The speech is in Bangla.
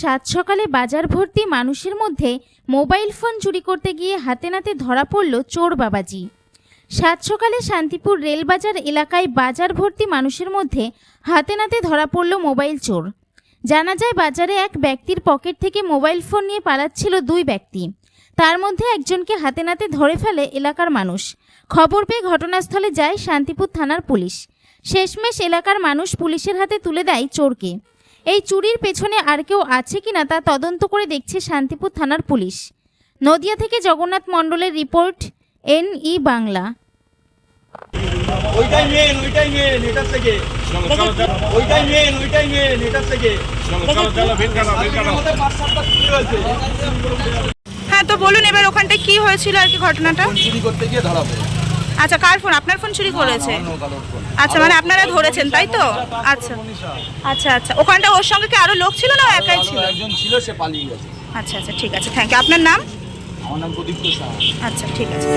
সাত সকালে বাজার ভর্তি মানুষের মধ্যে মোবাইল ফোন চুরি করতে গিয়ে হাতে নাতে ধরা পড়ল চোর বাবাজি। সাত সকালে শান্তিপুর রেলবাজার এলাকায় বাজার ভর্তি মানুষের মধ্যে হাতে নাতে ধরা পড়ল মোবাইল চোর। জানা যায়, বাজারে এক ব্যক্তির পকেট থেকে মোবাইল ফোন নিয়ে পালাচ্ছিল দুই ব্যক্তি। তার মধ্যে একজনকে হাতে নাতে ধরে ফেলে এলাকার মানুষ। খবর পেয়ে ঘটনাস্থলে যায় শান্তিপুর থানার পুলিশ। শেষমেশ এলাকার মানুষ পুলিশের হাতে তুলে দেয় চোরকে। এই চুরির পেছনে আর কেউ আছে কিনা তা তদন্ত করে দেখছে শান্তিপুর থানার পুলিশ। নদিয়া থেকে জগন্নাথ মণ্ডলের রিপোর্ট এন ই বাংলা। ওইটাই মেন ওইটাই মেন এটার থেকে। ওইটাই মেন ওইটাই মেন এটার থেকে। আমাদের পাঁচ সাতটা চুরি হয়েছে হ্যাঁ তো বলুন এবার ওখানটায় কি হয়েছিল আর কি ঘটনাটা? চুরি করতে গিয়ে ধরা পড়ে। আচ্ছা কার ফোন? আপনার ফোন চুরি করেছে? আচ্ছা মানে আপনারা ধরেছেন তাই তো? আচ্ছা আচ্ছা আচ্ছা ওখানটা ওর সঙ্গে কি আরও লোক ছিল না একাই ছিল? একজন ছিল সে পালিয়ে গেছে। আচ্ছা আচ্ছা ঠিক আছে থ্যাংক ইউ আপনার নাম? আমার নাম প্রদীপ্ত সাহা। আচ্ছা ঠিক আছে।